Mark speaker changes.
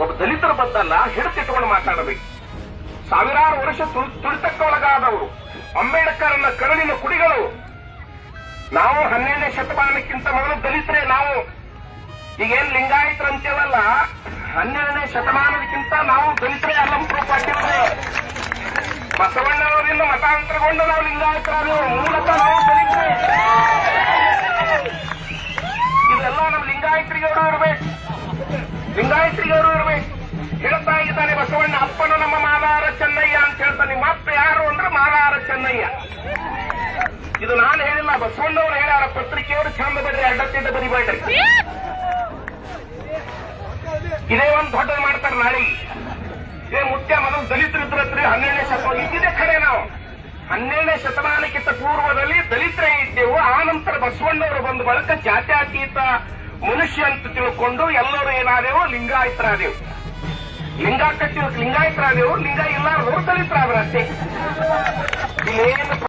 Speaker 1: ಒಬ್ಬ ದಲಿತರ ಬಂದಲ್ಲ ಹಿಡಿದಿಟ್ಟುಕೊಂಡು ಮಾತಾಡಬೇಕು. ಸಾವಿರಾರು ವರ್ಷ ತುಳಿತಕ್ಕೆ ಒಳಗಾದವರು ಅಂಬೇಡ್ಕರ್ನ ಕರುಳಿನ ಕುಡಿಗಳು. ನಾವು ಹನ್ನೆರಡನೇ ಶತಮಾನಕ್ಕಿಂತ ಮೊದಲು ದಲಿತರೇ ನಾವು. ಈಗೇನ್ ಲಿಂಗಾಯತರು ಅಂತೇವಲ್ಲ ಹನ್ನೆರಡನೇ ಶತಮಾನದಕ್ಕಿಂತ ನಾವು ದಲಿತರೇ ಅಲ್ಲಂ ಪ್ರೂಫ್ ಆಗಿರೋದು ಬಸವಣ್ಣವರಿಂದ ಮತಾಂತರಗೊಂಡು ನಾವು ಲಿಂಗಾಯತರಾದ ಮೂಲತಃ ನಾವು ದಲಿತರೇ. ಇದೆಲ್ಲ ನಮ್ಮ ಲಿಂಗಾಯತರಿಗೆ ಇರಬೇಕು. ಲಿಂಗಾಯತರಿಗೆ ಅವರು ಇರಬೇಕು ಹೇಳ್ತಾ ಇದ್ದಾನೆ ಬಸವಣ್ಣ, ಅಪ್ಪನು ನಮ್ಮ ಮಾಲಾರ ಚೆನ್ನಯ್ಯ ಅಂತ ಹೇಳ್ತಾನೆ. ಅಪ್ಪ ಯಾರು ಅಂದ್ರೆ ಮಾಲಾರ ಚೆನ್ನಯ್ಯ. ಇದು ನಾನು ಹೇಳಿಲ್ಲ, ಬಸವಣ್ಣವ್ರು ಹೇಳ್ಯಾರ, ಪತ್ರಿಕೆಯವರು ಚಂದ ಬರೀ ಅಡ್ಡತ್ತಿದ್ದ ಬರಿಬೇಡ್ರಿ ಇದೇ ಒಂದು ದೊಡ್ಡದು ಮಾಡ್ತಾರೆ ನಾಳೆ. ಇದೇ ಮುಖ್ಯ ಮೊದಲು ದಲಿತರು ಇದ್ರತ್ರಿ ಹನ್ನೆರಡನೇ ಶತಮಾನ ಇದ್ದಿದೆ ಖರೆ ನಾವು. ಹನ್ನೆರಡನೇ ಶತಮಾನಕ್ಕಿಂತ ಪೂರ್ವದಲ್ಲಿ ದಲಿತರೇ ಇದ್ದೆವು, ಆ ನಂತರ ಬಸವಣ್ಣವರು ಬಂದು ಬಳಕ ಜಾತ್ಯತೀತ ಮನುಷ್ಯ ಅಂತ ತಿಳ್ಕೊಂಡು ಎಲ್ಲರೂ ಏನಾದೇವೋ ಲಿಂಗಾಯತರಾದೇವು. ಲಿಂಗ ಕಟ್ಟಿರೋ ಲಿಂಗಾಯತರಾದೇವು ಲಿಂಗ ಇಲ್ಲ ದಲಿತರಾದ್ರ ಅಷ್ಟೇ